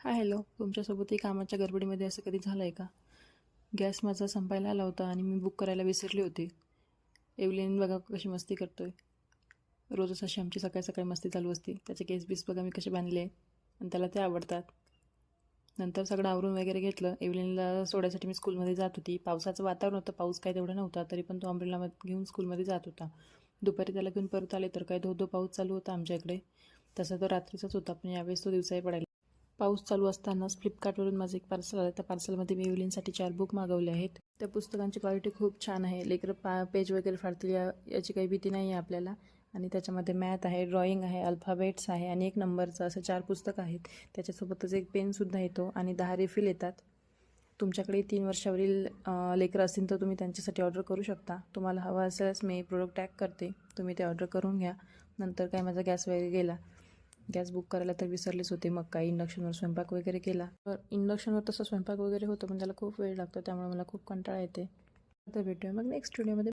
Hi hello. तुमच्यासोबतही कामाच्या गडबडीमध्ये असं कधी झालं आहे का? गॅस माझा संपायला आला होता आणि मी बुक करायला विसरले होते. एवलिन बघा कशी मस्ती करतो आहे रोजच अशी आमची सकाळी सकाळी मस्ती चालू असते. त्याचे केस बीस बघा मी कसे बांधले. आणि त्याला ते आवडतात. नंतर सगळं आवरून वगैरे घेतलं. एवलेनला सोडायसाठी मी स्कूलमध्ये जात होती. पावसाचं वातावरण होतं. पाऊस काय तेवढा नव्हता. तरी पण तो अम्ब्रेला घेऊन स्कूलमध्ये जात होता. दुपारी त्याला घेऊन परत आले तर काय धो धो पाऊस चालू होता आमच्या इकडे तसा तो रात्रीचाच होता. पण यावेळेस तो दिवसाही पडायला पाऊस चालू असतानाच फ्लिपकार्टवरून माझं एक पार्सल आलं. त्या पार्सलमध्ये मी एवलिनसाठी चार बुक मागवले आहेत. त्या पुस्तकांची क्वालिटी खूप छान आहे. लेकरं पा पेज वगैरे फाडतील या याची काही भीती नाही आहे आपल्याला. आणि त्याच्यामध्ये मॅथ आहे ड्रॉइंग आहे अल्फाबेट्स आहे आणि एक नंबरचं असं चार पुस्तकं आहेत. त्याच्यासोबतच एक पेनसुद्धा येतो आणि दहा रिफिल येतात. तुमच्याकडे तीन वर्षावरील लेकरं असतील तर तुम्ही त्यांच्यासाठी ऑर्डर करू शकता. तुम्हाला हवं असल्यास मी प्रोडक्ट टॅग करते. तुम्ही ते ऑर्डर करून घ्या. नंतर काय माझा गॅस वगैरे गेला. गॅस बुक करायला तर विसरलेच होते. मग काय इंडक्शनवर स्वयंपाक वगैरे केला. तर इंडक्शनवर तसं स्वयंपाक वगैरे होतं पण त्याला खूप वेळ लागतो त्यामुळे मला खूप कंटाळा येते. तर भेटूया मग नेक्स्ट व्हिडिओमध्ये